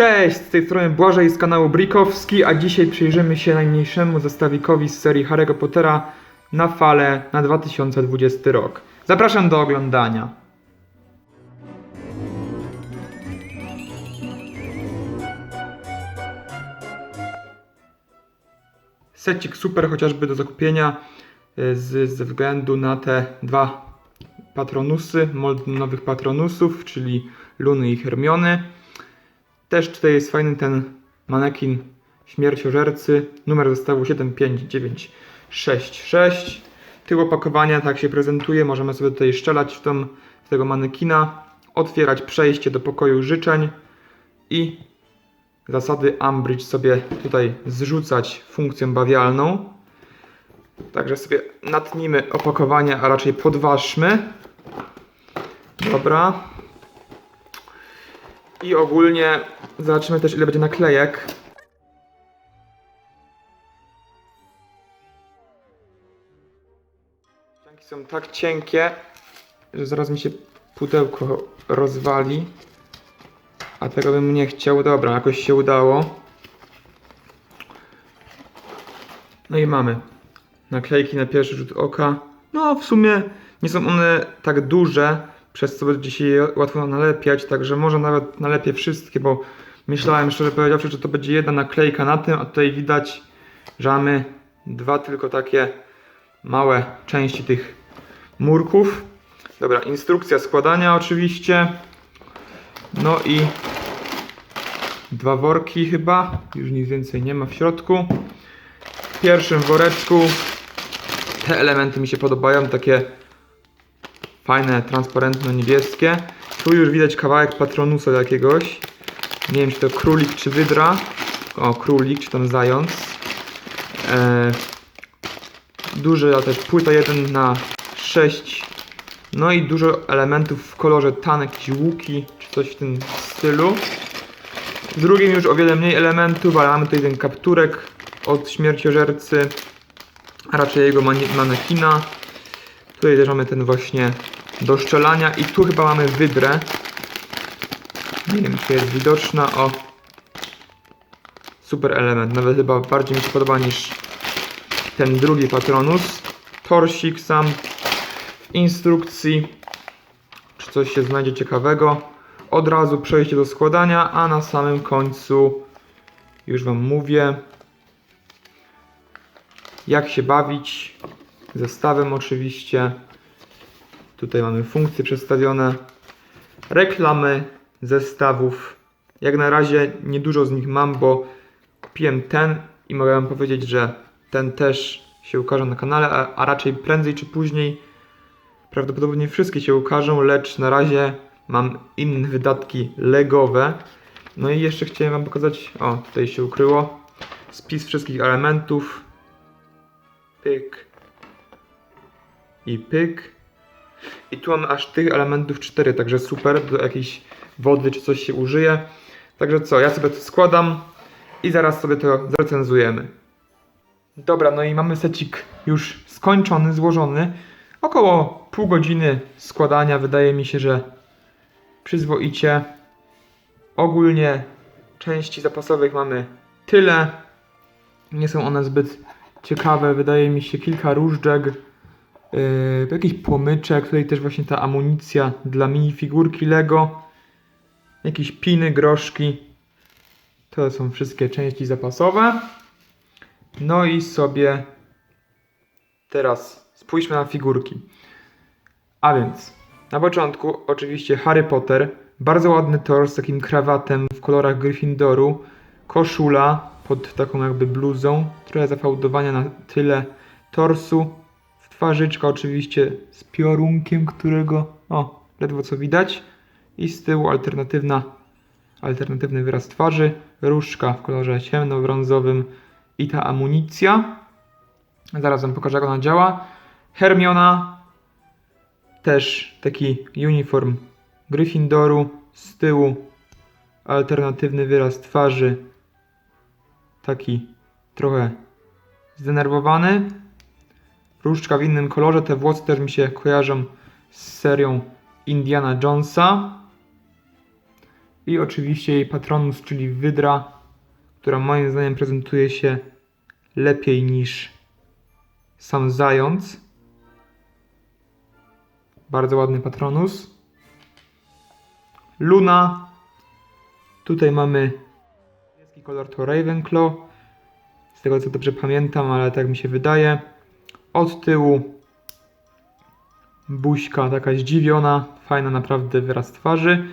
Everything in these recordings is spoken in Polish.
Cześć, z tej strony Błażej z kanału Brikowski, a dzisiaj przyjrzymy się najmniejszemu zestawikowi z serii Harry'ego Pottera na fale na 2020 rok. Zapraszam do oglądania. Secik super chociażby do zakupienia y, z, ze względu na te dwa patronusy, mold nowych patronusów, czyli Luny i Hermiony. Też tutaj jest fajny ten manekin śmierciożercy, numer zestawu 75966. Tył opakowania tak się prezentuje, możemy sobie tutaj szczelać w, tą, w tego manekina, otwierać przejście do pokoju życzeń i zasady Umbridge sobie tutaj zrzucać funkcją bawialną. Także sobie natnijmy opakowanie, a raczej podważmy. Dobra. I ogólnie zobaczymy też ile będzie naklejek. Są tak cienkie, że zaraz mi się pudełko rozwali. A tego bym nie chciał. Dobra, jakoś się udało. No i mamy naklejki na pierwszy rzut oka. No, w sumie nie są one tak duże, przez co będzie się łatwo nalepiać, także może nawet nalepię wszystkie, bo myślałem szczerze powiedziawszy, że to będzie jedna naklejka na tym, a tutaj widać, że mamy dwa tylko takie małe części tych murków. Dobra, instrukcja składania oczywiście. No i dwa worki chyba, już nic więcej nie ma w środku. W pierwszym woreczku te elementy mi się podobają, takie fajne, transparentno-niebieskie. Tu już widać kawałek patronusa jakiegoś. Nie wiem, czy to królik, czy wydra. O, królik, czy tam zając. E, duża też płyta 1 na 6. No i dużo elementów w kolorze tan, jakieś łuki, czy coś w tym stylu. W drugim już o wiele mniej elementów, ale mamy tutaj ten kapturek od śmierciożercy, a raczej jego manekina. Tutaj też mamy ten właśnie do szczelania i tu chyba mamy wydrę. Nie wiem, czy jest widoczna. O, super element. Nawet chyba bardziej mi się podoba niż ten drugi patronus. Torsik sam w instrukcji. Czy coś się znajdzie ciekawego. Od razu przejście do składania, a na samym końcu już Wam mówię jak się bawić zestawem oczywiście. Tutaj mamy funkcje przedstawione, reklamy zestawów. Jak na razie niedużo z nich mam, bo kupiłem ten i mogę Wam powiedzieć, że ten też się ukaże na kanale, a, a raczej prędzej czy później prawdopodobnie wszystkie się ukażą, lecz na razie mam inne wydatki legowe. No i jeszcze chciałem Wam pokazać, o tutaj się ukryło, spis wszystkich elementów, pyk i pyk. I tu mamy aż tych elementów 4, także super, do jakiejś wody czy coś się użyje. Także co, ja sobie to składam i zaraz sobie to zrecenzujemy. Dobra, no i mamy secik już skończony, złożony. Około pół godziny składania, wydaje mi się, że przyzwoicie. Ogólnie części zapasowych mamy tyle. Nie są one zbyt ciekawe, wydaje mi się kilka różdżek, yy, jakiś płomyczek, tutaj też właśnie ta amunicja dla minifigurki Lego, jakieś piny, groszki. To są wszystkie części zapasowe. No i sobie teraz spójrzmy na figurki. A więc na początku oczywiście Harry Potter, bardzo ładny tors z takim krawatem w kolorach Gryffindoru, koszula pod taką jakby bluzą, trochę zafałdowania na tyle torsu, twarzyczka oczywiście z piorunkiem, którego o, ledwo co widać i z tyłu alternatywna, alternatywny wyraz twarzy, różdżka w kolorze ciemnobrązowym i ta amunicja. Zaraz wam pokażę jak ona działa. Hermiona też taki uniform Gryffindoru z tyłu alternatywny wyraz twarzy taki trochę zdenerwowany. Różdżka w innym kolorze, te włosy też mi się kojarzą z serią Indiana Jonesa. I oczywiście jej patronus, czyli wydra, która moim zdaniem prezentuje się lepiej niż sam zając. Bardzo ładny patronus. Luna. Tutaj mamy niebieski kolor to Ravenclaw. Z tego co dobrze pamiętam, ale tak mi się wydaje. Od tyłu buźka taka zdziwiona, fajna naprawdę wyraz twarzy.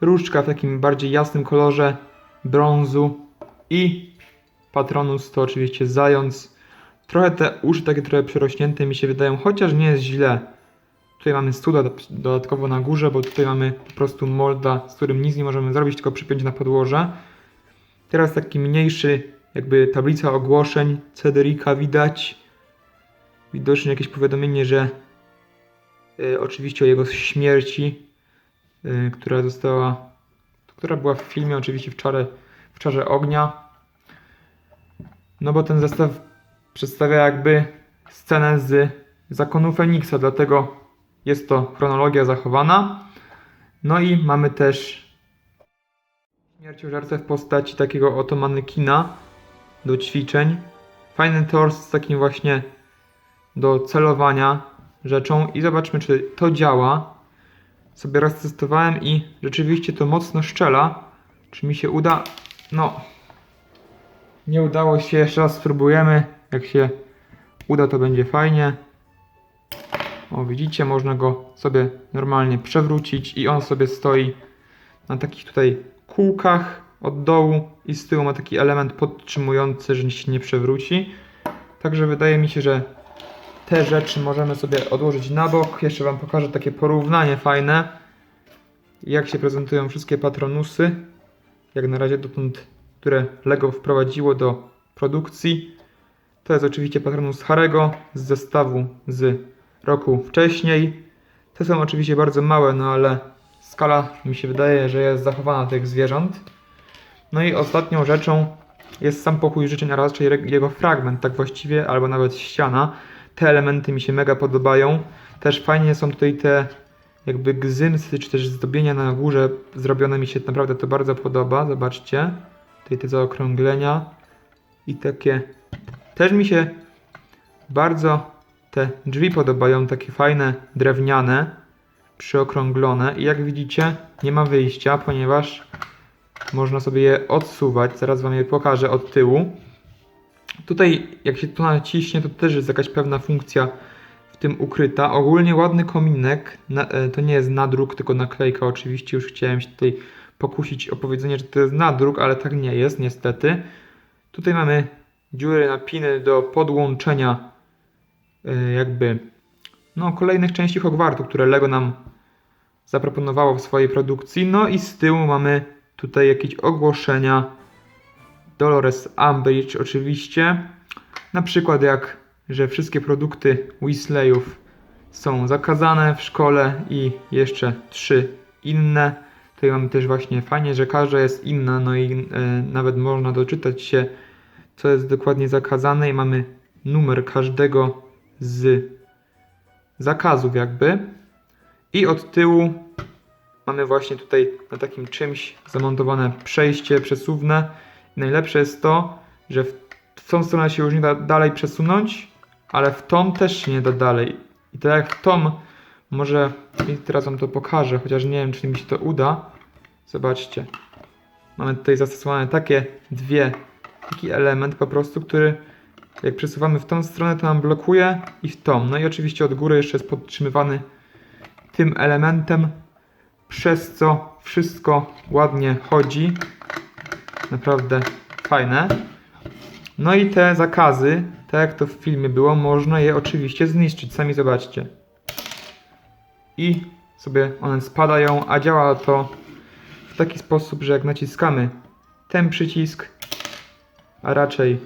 Różdżka w takim bardziej jasnym kolorze brązu i patronus to oczywiście zając. Trochę te uszy takie trochę przerośnięte mi się wydają, chociaż nie jest źle. Tutaj mamy studa do- dodatkowo na górze, bo tutaj mamy po prostu molda, z którym nic nie możemy zrobić, tylko przypiąć na podłoże. Teraz taki mniejszy, jakby tablica ogłoszeń Cedrika widać. Widocznie jakieś powiadomienie, że y, oczywiście o jego śmierci, y, która została, która była w filmie oczywiście w czarze, w czarze ognia. No bo ten zestaw przedstawia jakby scenę z zakonu Feniksa, dlatego jest to chronologia zachowana. No i mamy też śmierciożercę w postaci takiego oto manekina do ćwiczeń. Fajny tors z takim właśnie do celowania rzeczą i zobaczmy czy to działa. Sobie raz testowałem i rzeczywiście to mocno szczela. Czy mi się uda? No. Nie udało się, jeszcze raz spróbujemy. Jak się uda to będzie fajnie. O, widzicie, można go sobie normalnie przewrócić i on sobie stoi na takich tutaj kółkach od dołu i z tyłu ma taki element podtrzymujący, że się nie przewróci. Także wydaje mi się, że te rzeczy możemy sobie odłożyć na bok. Jeszcze Wam pokażę takie porównanie fajne, jak się prezentują wszystkie patronusy, jak na razie dotąd, które LEGO wprowadziło do produkcji. To jest oczywiście patronus Harego z zestawu z roku wcześniej. Te są oczywiście bardzo małe, no ale skala mi się wydaje, że jest zachowana tych zwierząt. No i ostatnią rzeczą jest sam pokój życzeń, a raczej jego fragment, tak właściwie, albo nawet ściana. Te elementy mi się mega podobają. Też fajnie są tutaj te jakby gzymsy, czy też zdobienia na górze zrobione mi się naprawdę to bardzo podoba. Zobaczcie. Tutaj te zaokrąglenia i takie też mi się bardzo te drzwi podobają, takie fajne, drewniane, przyokrąglone i jak widzicie nie ma wyjścia, ponieważ można sobie je odsuwać. Zaraz Wam je pokażę od tyłu. Tutaj jak się to naciśnie, to też jest jakaś pewna funkcja w tym ukryta. Ogólnie ładny kominek, e, to nie jest nadruk, tylko naklejka oczywiście. Już chciałem się tutaj pokusić o powiedzenie, że to jest nadruk, ale tak nie jest niestety. Tutaj mamy dziury na piny do podłączenia y, jakby no, kolejnych części Hogwartu, które Lego nam zaproponowało w swojej produkcji. No i z tyłu mamy tutaj jakieś ogłoszenia Dolores Umbridge oczywiście. Na przykład jak, że wszystkie produkty Weasleyów są zakazane w szkole i jeszcze trzy inne. Tutaj mamy też właśnie fajnie, że każda jest inna, no i e, nawet można doczytać się, co jest dokładnie zakazane i mamy numer każdego z zakazów jakby. I od tyłu mamy właśnie tutaj na takim czymś zamontowane przejście przesuwne. Najlepsze jest to, że w, tą stronę się już nie da dalej przesunąć, ale w tą też się nie da dalej. I tak jak w tą, może teraz wam to pokażę, chociaż nie wiem, czy mi się to uda. Zobaczcie. Mamy tutaj zastosowane takie dwie, taki element po prostu, który jak przesuwamy w tą stronę, to nam blokuje i w tą. No i oczywiście od góry jeszcze jest podtrzymywany tym elementem, przez co wszystko ładnie chodzi. Naprawdę fajne. No i te zakazy, tak jak to w filmie było, można je oczywiście zniszczyć. Sami zobaczcie. I sobie one spadają, a działa to w taki sposób, że jak naciskamy ten przycisk, a raczej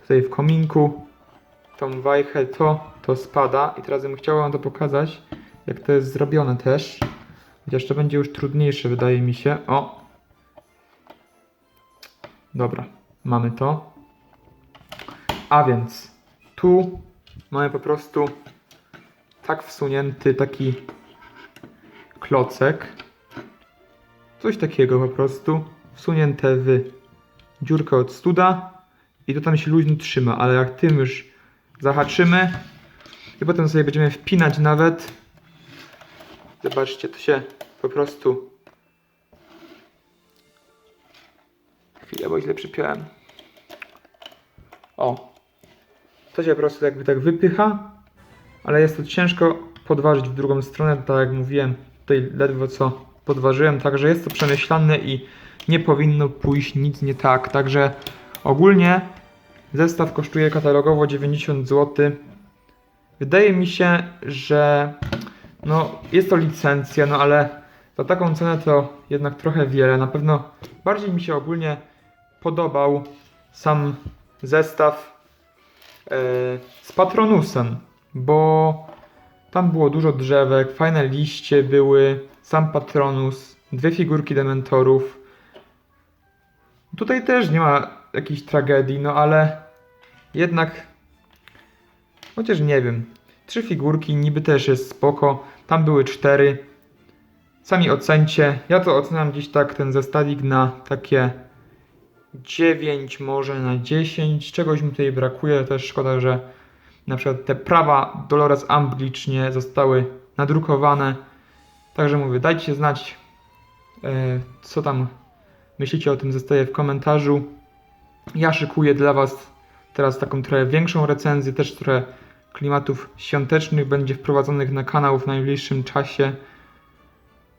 tutaj w kominku tą wajchę, to, to spada. I teraz bym chciał wam to pokazać, jak to jest zrobione też. Chociaż to będzie już trudniejsze, wydaje mi się. O! Dobra, mamy to. A więc tu mamy po prostu tak wsunięty taki klocek. Coś takiego po prostu. Wsunięte w dziurkę od studa i to tam się luźno trzyma, ale jak tym już zahaczymy i potem sobie będziemy wpinać nawet. Zobaczcie, to się po prostu. Chwilę, bo źle przypiąłem. O. To się po prostu jakby tak wypycha, ale jest to ciężko podważyć w drugą stronę, tak jak mówiłem, tutaj ledwo co podważyłem, także jest to przemyślane i nie powinno pójść nic nie tak, także ogólnie zestaw kosztuje katalogowo 90 zł. Wydaje mi się, że no jest to licencja, no ale za taką cenę to jednak trochę wiele. Na pewno bardziej mi się ogólnie podobał sam zestaw e, z Patronusem, bo tam było dużo drzewek, fajne liście były, sam Patronus, dwie figurki Dementorów. Tutaj też nie ma jakiejś tragedii, no ale jednak chociaż nie wiem. Trzy figurki niby też jest spoko. Tam były cztery. Sami ocencie. Ja to oceniam gdzieś tak ten zestawik na takie 9 może na 10. Czegoś mi tutaj brakuje. Też szkoda, że na przykład te prawa Dolores Umbridge nie zostały nadrukowane. Także mówię, dajcie znać, e, co tam myślicie o tym zestawie w komentarzu. Ja szykuję dla Was teraz taką trochę większą recenzję, też trochę klimatów świątecznych będzie wprowadzonych na kanał w najbliższym czasie.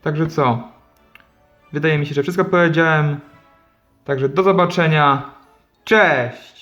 Także co? Wydaje mi się, że wszystko powiedziałem. Także do zobaczenia. Cześć!